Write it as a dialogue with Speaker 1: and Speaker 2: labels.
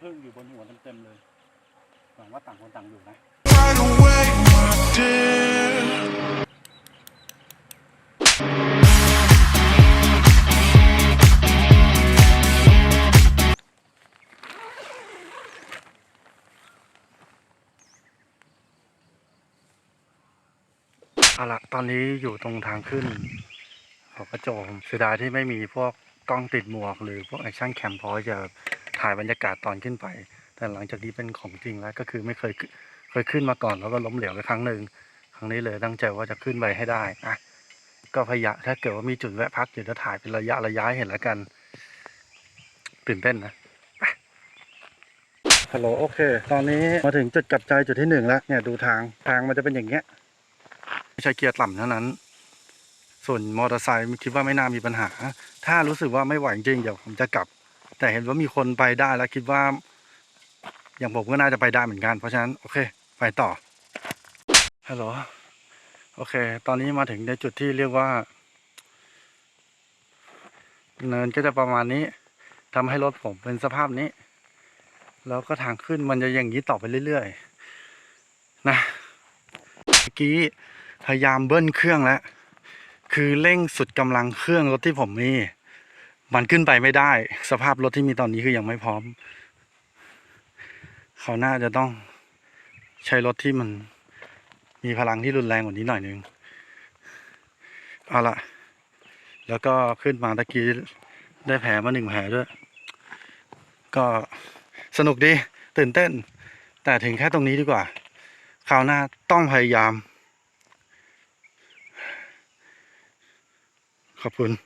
Speaker 1: พึ่งอยู่บนหัวเต็มๆเลยหวังว่าต่างคนต่างอยู่นะ
Speaker 2: right away, my dear.
Speaker 1: เอาละตอนนี้อยู่ตรงทางขึ้นขอกระโจมเสียดายที่ไม่มีพวก กล้องติดหมวก หรือพวกแอคชั่นแคมพอจะถ่ายบรรยากาศตอนขึ้นไป แต่หลังจากนี้เป็นของจริงแล้วก็คือไม่เคยเคยขึ้นมาก่อนแล้วก็ล้มเหลวไปครั้งหนึ่งครั้งนี้เลยตั้งใจว่าจะขึ้นไปให้ได้อะก็พยายามถ้าเกิดว่ามีจุดแวะพักเดี๋ยวจะถ่ายเป็นระยะระยะเห็นแล้วกัน ตื่นเต้นนะฮัลโหลโอเค ตอนนี้มาถึงจุดกลับใจจุดที่หนึ่งแล้วเนี่ยดูทางทางมันจะเป็นอย่างเงี้ยไม่ใช่เกียร์ต่ำเท่านั้น ส่วนมอเตอร์ไซค์คิดว่าไม่น่ามีปัญหา ถ้ารู้สึกว่าไม่ไหวจริงเดี๋ยวผมจะกลับ แต่เห็นว่ามีคนไปได้แล้วคิดว่า อย่างผมก็น่าจะไปได้เหมือนกัน เพราะฉะนั้นโอเคไปต่อฮัลโหลโอเค ตอนนี้มาถึงในจุดที่เรียกว่า เนินก็จะประมาณนี้ทำให้รถผมเป็นสภาพนี้ แล้วก็ทางขึ้นมันจะอย่างนี้ต่อไปเรื่อยๆนะเมื่อกี้พยายามเบิ้ลเครื่องแล้ว คือเร่งสุดกำลังเครื่องรถที่ผมมี มันขึ้นไปไม่ได้ สภาพรถที่มีตอนนี้คือยังไม่พร้อม เขาน่าจะต้องใช้รถที่มันมีพลังที่รุนแรงกว่านี้หน่อยนึงเอาละแล้วก็ขึ้นมาตะกี้ได้แผลมาหนึ่งแผลด้วย ก็สนุกดีตื่นเต้น แต่ถึงแค่ตรงนี้ดีกว่าคราวหน้าต้องพยายาม Kapun.